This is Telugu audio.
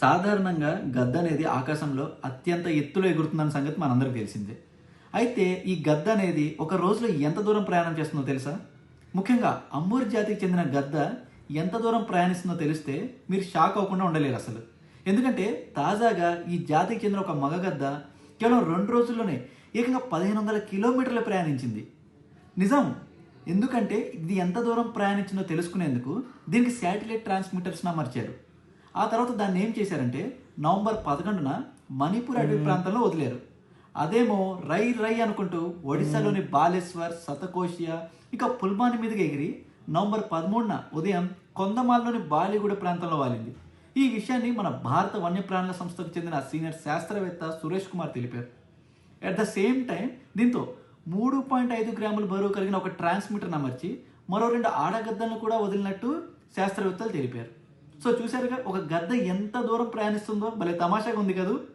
సాధారణంగా గద్ద అనేది ఆకాశంలో అత్యంత ఎత్తులో ఎగురుతుందన్న సంగతి మనందరికీ తెలిసిందే. అయితే ఈ గద్ద అనేది ఒక రోజులో ఎంత దూరం ప్రయాణం చేస్తుందో తెలుసా? ముఖ్యంగా అమ్మూరి జాతికి చెందిన గద్ద ఎంత దూరం ప్రయాణిస్తుందో తెలిస్తే మీరు షాక్ అవ్వకుండా ఉండలేరు అసలు. ఎందుకంటే తాజాగా ఈ జాతికి చెందిన ఒక మగ గద్ద కేవలం రెండు రోజుల్లోనే ఏకంగా పదిహేను వందల కిలోమీటర్లు ప్రయాణించింది. నిజం. ఎందుకంటే ఇది ఎంత దూరం ప్రయాణించిందో తెలుసుకునేందుకు దీనికి శాటిలైట్ ట్రాన్స్మిటర్స్ని అమర్చారు. ఆ తర్వాత దాన్ని ఏం చేశారంటే నవంబర్ పదకొండున మణిపూర్ అటవీ ప్రాంతంలో వదిలేరు. అదేమో రై రై అనుకుంటూ ఒడిశాలోని బాలేశ్వర్ సతకోషియా ఇక పుల్మాని మీదుగా ఎగిరి నవంబర్ పదమూడున ఉదయం కొందమాల్లోని బాలిగూడ ప్రాంతంలో వాలింది. ఈ విషయాన్ని మన భారత వన్యప్రాణుల సంస్థకు చెందిన సీనియర్ శాస్త్రవేత్త సురేష్ కుమార్ తెలిపారు. అట్ ద సేమ్ టైం దీంతో మూడు పాయింట్ ఐదు గ్రాముల బరువు కలిగిన ఒక ట్రాన్స్మిటర్ అమర్చి మరో రెండు ఆడగద్దలను కూడా వదిలినట్టు శాస్త్రవేత్తలు తెలిపారు. సో చూశారుగా ఒక గద్ద ఎంత దూరం ప్రయాణిస్తుందో భలే తమాషాగా ఉంది కదా.